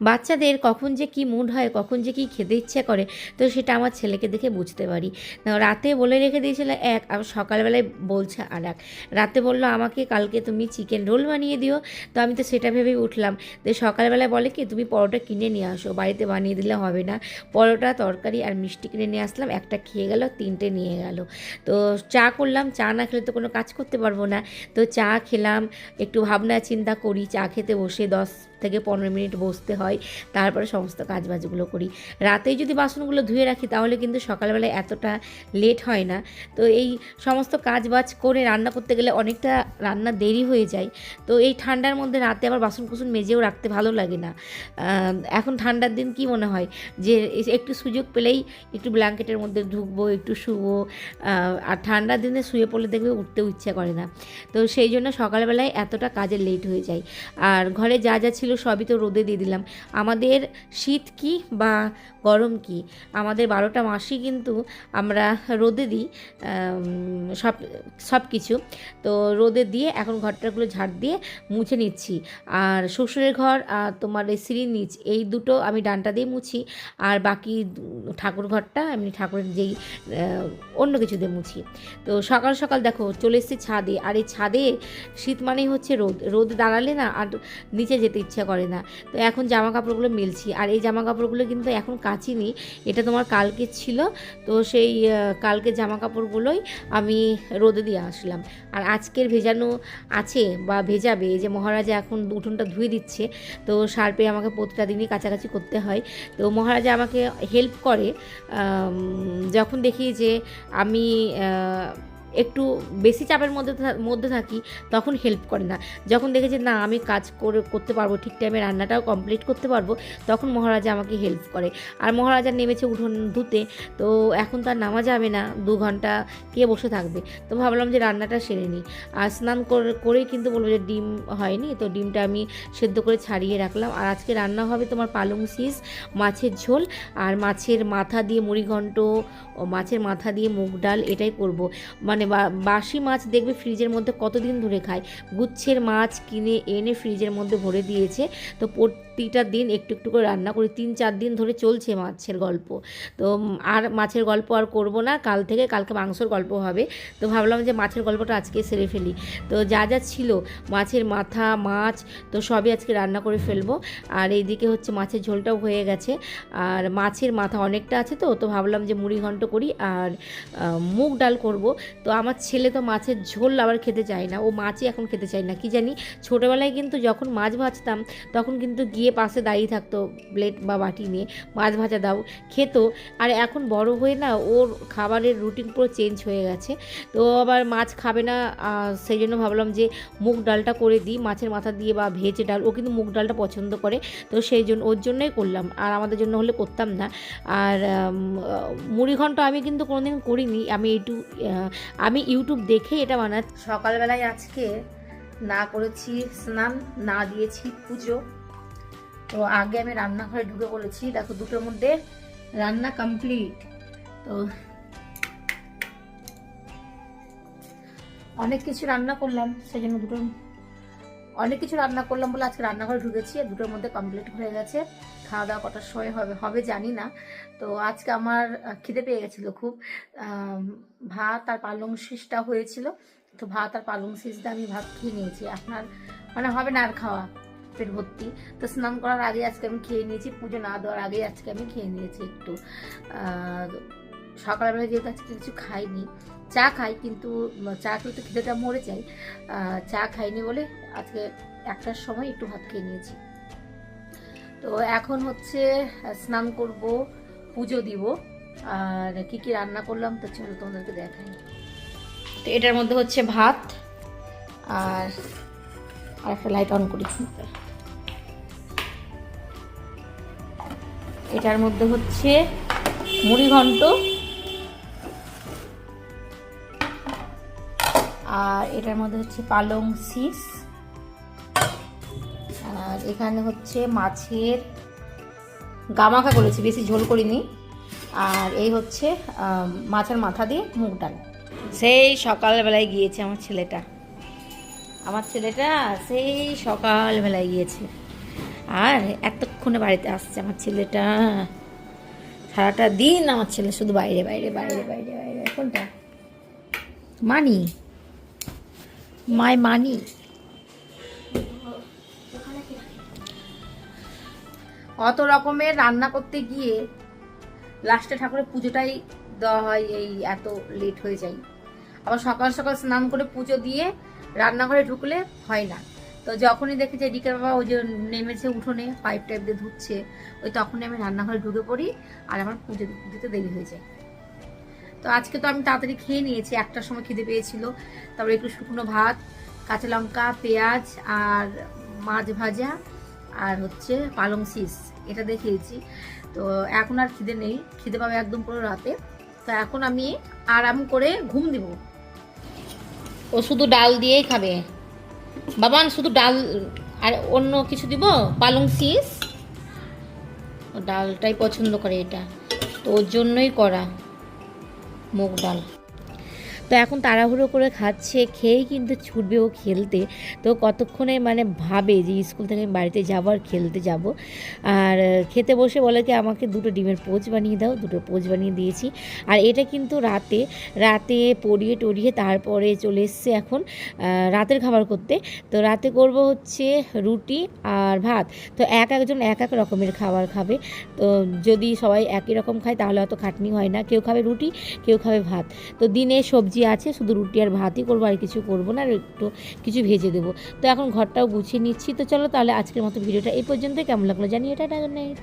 বাচ্চাদের কখন যে কি মুড হয়, কখন যে কি খেতে ইচ্ছে করে, তো সেটা আমার ছেলেকে দেখে বুঝতে পারি। রাতে বলে রেখে দিয়েছিল, এক আর সকালবেলায় বলছে আর এক। রাতে বলল, আমাকে কালকে তুমি চিকেন রোল বানিয়ে দিও। তো আমি তো সেটা ভেবেই উঠলাম। তো সকালবেলায় বলে কি, তুমি পরোটা কিনে নিয়ে আসো, বাড়িতে বানিয়ে দিলে হবে না। পরোটা, তরকারি আর মিষ্টি কিনে নিয়ে আসলাম, একটা খেয়ে গেল, তিনটে নিয়ে গেল। তো চা করলাম, চা না খেলে তো কোনো কাজ করতে পারব না। তো চা খেলাম, একটু ভাবনা চিন্তা করি, চা খেতে বসে দশ থেকে পনেরো মিনিট বসতে হয়, তারপরে সমস্ত কাজবাজগুলো করি। রাতেই যদি বাসনগুলো ধুয়ে রাখি, তাহলে কিন্তু সকালবেলায় এতটা লেট হয় না। তো এই সমস্ত কাজ বাজ করে রান্না করতে গেলে অনেকটা রান্না দেরি হয়ে যায়। তো এই ঠান্ডার মধ্যে রাতে আবার বাসন কুসন মেজেও রাখতে ভালো লাগে না। এখন ঠান্ডার দিন কি মনে হয়? যে একটু সুযোগ পেলেই একটু ব্ল্যাঙ্কেটের মধ্যে ঢুকবো, একটু শুবো আর ঠান্ডার দিনে শুয়ে পড়লে দেখবে উঠতেও ইচ্ছা করে না। তো সেই জন্য সকালবেলায় এতটা কাজে লেট হয়ে যায়। আর ঘরে যা যা ছিল সবই তো রোদে দিয়ে দিলাম। আমাদের শীত কি বা গরম কি? আমাদের বারোটা মাসই কিন্তু আমরা রোদে দিই সব সব কিছু। তো রোদে দিয়ে এখন ঘরটাগুলো ঝাড় দিয়ে মুছে নিচ্ছি। আর শ্বশুরের ঘর, আর তোমার এই সিঁড়ির নিচ, এই দুটো আমি ডানটা দিয়ে মুছি। আর বাকি ঠাকুর ঘরটা আমি ঠাকুরের যেই অন্য কিছু দিয়ে মুছি। তো সকাল সকাল দেখো চলে এসেছি ছাদে। আর এই ছাদে শীত মানেই হচ্ছে রোদ। রোদ দাঁড়ালে না আর নিচে যেতে ইচ্ছা করে না। তো এখন জামা কাপড়গুলো মেলছি। আর এই জামা কাপড়গুলো কিন্তু এখন কাচিনি। এটা তোমার কালকে ছিল। তো সেই কালকে জামা কাপড়গুলোই আমি রোদে দিয়ে আসলাম। আর আজকের ভেজানো আছে বা ভেজাবে যে মহারাজা এখন উঠোনটা ধুয়ে দিচ্ছে, তো সার্পে আমাকে প্রতিটা দিনই কাছাকাছি করতে হয়। তো মহারাজা আমাকে হেল্প করে যখন দেখি যে আমি একটু বেশি চাপের মধ্যে মধ্যে থাকি, তখন হেল্প করে না। যখন দেখে যে না, আমি কাজ করে, করতে পারব, ঠিক টাইমে রান্নাটাও কমপ্লিট করতে পারব, তখন মহারাজা আমাকে হেল্প করে। আর মহারাজা নেমেছে উঠোন ধুতে, তো এখন তো আর নামা যাবে না, দু ঘণ্টা কে বসে থাকবে? তো ভাবলাম যে রান্নাটা সেরে নিই। আর স্নান করে, করেই কিন্তু বলব যে ডিম হয়নি, তো ডিমটা আমি সেদ্ধ করে ছাড়িয়ে রাখলাম। আর আজকে রান্না হবে তোমার পালং শীষ মাছের ঝোল, আর মাছের মাথা দিয়ে মুড়িঘণ্ট, ও মাছের মাথা দিয়ে মুগ ডাল, এটাই করব। মানে বাসি মাছ দেখবে ফ্রিজের মধ্যে কতদিন ধরে খায়? গুচ্ছের মাছ কিনে এনে ফ্রিজের মধ্যে ভরে দিয়েছে। তো প্রতিটা দিন একটু একটু করে রান্না করি। তিন, চার দিন ধরে চলছে মাছের গল্প। তো আর মাছের গল্প আর করব না। কাল থেকে কালকে মাংসর গল্প হবে। তো ভাবলাম যে মাছের গল্পটা আজকে সেরে ফেলি। তো যা যা ছিল, মাছের মাথা, মাছ, তো সবই আজকে রান্না করে ফেলব। আর এইদিকে হচ্ছে মাছের ঝোলটাও হয়ে গেছে। আর মাছের মাথা অনেকটা আছে তো তো ভাবলাম যে মুড়ি ঘন্ট করি। আর মুগ ডাল করব। তো আমার ছেলে তো মাছের ঝোল আবার খেতে চায় না। ও মাছই এখন খেতে চায় না। কি জানি? ছোটোবেলায় কিন্তু যখন মাছ ভাজতাম, তখন কিন্তু গিয়ে পাশে দাঁড়িয়ে থাকতো প্লেট বা বাটি নিয়ে মাছ ভাজা দাও খেত। আর এখন বড় হয়ে না ওর খাবারের রুটিন পুরো চেঞ্জ হয়ে গেছে। তো আবার মাছ খাবে না সেই জন্য ভাবলাম যে মুগ ডালটা করে দিই মাছের মাথা দিয়ে বা ভেজে ডাল ও কিন্তু মুগ ডালটা পছন্দ করে। তো সেই জন্য ওর জন্যই করলাম আর আমাদের জন্য হলে করতাম না। আর আম, মুড়ি ঘন্ট আমি কিন্তু কোনোদিন করিনি আমি ইউটিউব আমি ইউটিউব দেখে এটা বানাচ্ছি। সকালবেলায় আজকে না করেছি স্নান না দিয়েছি পুজো। তো আগে আমি রান্নাঘরে ঢুকে পড়েছি। দেখো দুটোর মধ্যে রান্না কমপ্লিট তো অনেক কিছু রান্না করলাম সেই জন্য দুটোর অনেক কিছু রান্না করলাম বলে আজকে রান্নাঘরে ঢুকেছি আর দুটোর মধ্যে কমপ্লিট হয়ে গেছে। খাওয়া দাওয়া কটার সময় হবে হবে জানি না। তো আজকে আমার খিদে পেয়ে গেছিল খুব। ভাত আর পালং শীষটা হয়েছিল। তো ভাত আর পালং শীষটা আমি ভাত খেয়ে নিয়েছি। আপনার মানে হবে না আর খাওয়া। পেট ভর্তি। তো স্নান করার আগে আজকে আমি খেয়ে নিয়েছি, পুজো না দেওয়ার আগে আজকে আমি খেয়ে নিয়েছি একটু। সকালবেলা যেহেতু আজকে কিছু খাইনি, চা খাই কিন্তু, চা খেলে তো খিদেটা মরে যায়। চা খাইনি বলে আজকে একটার সময় একটু ভাত খেয়ে নিয়েছি। তো এখন হচ্ছে স্নান করব, পুজো দিব। আর কি কি রান্না করলাম তো চলো তোমাদেরকে দেখাই। তো এটার মধ্যে হচ্ছে ভাত, আর আর একটা লাইট অন করি এটার মধ্যে হচ্ছে মুড়ি ঘন্ট। আর এটার মধ্যে হচ্ছে পালং শীষ আর এখানে হচ্ছে মাছের গামাখা করেছি বেশি ঝোল করিনি। আর এই হচ্ছে মাছের মাথা দিয়ে মুগ ডাল। সেই সকালবেলায় গিয়েছে আমার ছেলেটা। আমার ছেলেটা সেই সকালবেলায় গিয়েছে। আর এতক্ষণে বাড়িতে আসছে আমার ছেলেটা। সারাটা দিন আমার ছেলে শুধু বাইরে বাইরে বাইরে বাইরে বাইরে। কোনটা? মানি? মাই মানি? অত রকমের রান্না করতে গিয়ে লাস্টে ঠাকুরের পুজোটাই দেওয়া হয়, এই এত লেট হয়ে যায়। আবার সকাল সকাল স্নান করে পুজো দিয়ে রান্নাঘরে ঢুকলে হয় না। তো যখনই দেখি যে ডিকের বাবা ওই যে নেমেছে উঠোনে পাইপ টাইপ দিয়ে ধুচ্ছে, ওই তখনই আমি রান্নাঘরে ঢুকে পড়ি আর আমার পুজো দিতে দেরি হয়ে যায়। তো আজকে তো আমি তাড়াতাড়ি খেয়ে নিয়েছি, একটার সময় খিদে পেয়েছিল। তারপরে একটু শুকনো ভাত, কাঁচা লঙ্কা, পেঁয়াজ আর মাছ ভাজা আর হচ্ছে পালং শীষ এটা দেখিয়েছি তো এখন আর খিদে নেই, খিদে পাবে একদম পুরো রাতে। তো এখন আমি আরাম করে ঘুম দিব। ও শুধু ডাল দিয়েই খাবে। বাবান শুধু ডাল আর অন্য কিছু দিব? পালং ও ডালটাই পছন্দ করে এটা। তো ওর জন্যই করা মুগ ডাল। তো এখন তাড়াহুড়ো করে খাচ্ছে, খেয়েই কিন্তু ছুটবে ও খেলতে। তো কতক্ষণে মানে ভাবে যে স্কুল থেকে আমি বাড়িতে যাব আর খেলতে যাব। আর খেতে বসে বলে কি, আমাকে দুটো ডিমের পোচ বানিয়ে দাও, দুটো পোচ বানিয়ে দিয়েছি। আর এটা কিন্তু রাতে রাতে পড়িয়ে টরিয়ে তারপরে চলে এসছে এখন রাতের খাবার করতে। তো রাতে করব হচ্ছে রুটি আর ভাত। তো এক একজন এক এক রকমের খাবার খাবে। তো যদি সবাই একই রকম খায়, তাহলে অত খাটনি হয় না। কেউ খাবে রুটি, কেউ খাবে ভাত। তো দিনে সবজি আছে, শুধু রুটি আর ভাতই করব আর কিছু করব না, আর একটু কিছু ভেজে দেবো। তো এখন ঘরটাও গুছিয়ে নিচ্ছি। তো চলো তাহলে আজকের মতো ভিডিওটা এই পর্যন্ত কেমন লাগল জানি এটা